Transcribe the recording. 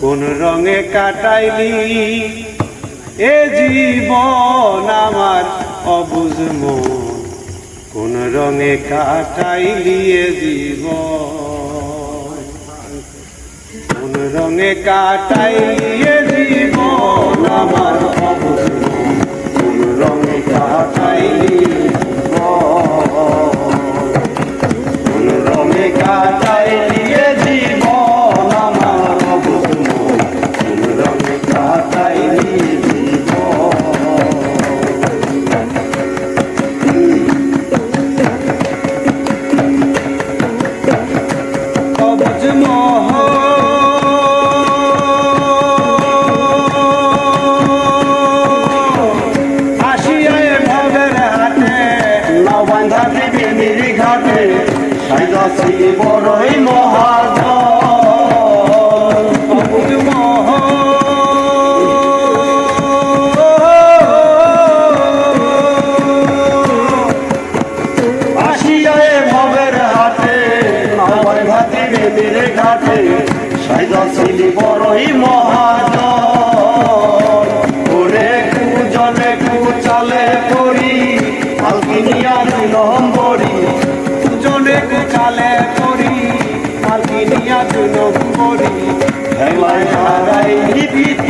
কোন রঙে কাটাইলি? এ জীবন আমার অবুজ কোন রঙে কাটাইলি এ জীবন? কোন রঙে কাটাইলি এ জীবন আমার ঘাটে সাইদাসি বড়ই মহাজন। আসিয়ায় ভবের নাও বান্ধা দিবি নিরি ঘাটে সাইদাসি বড়ই মহাজন। মালকিনিয়া দুনো করি হেলায় হারাই নিবিতি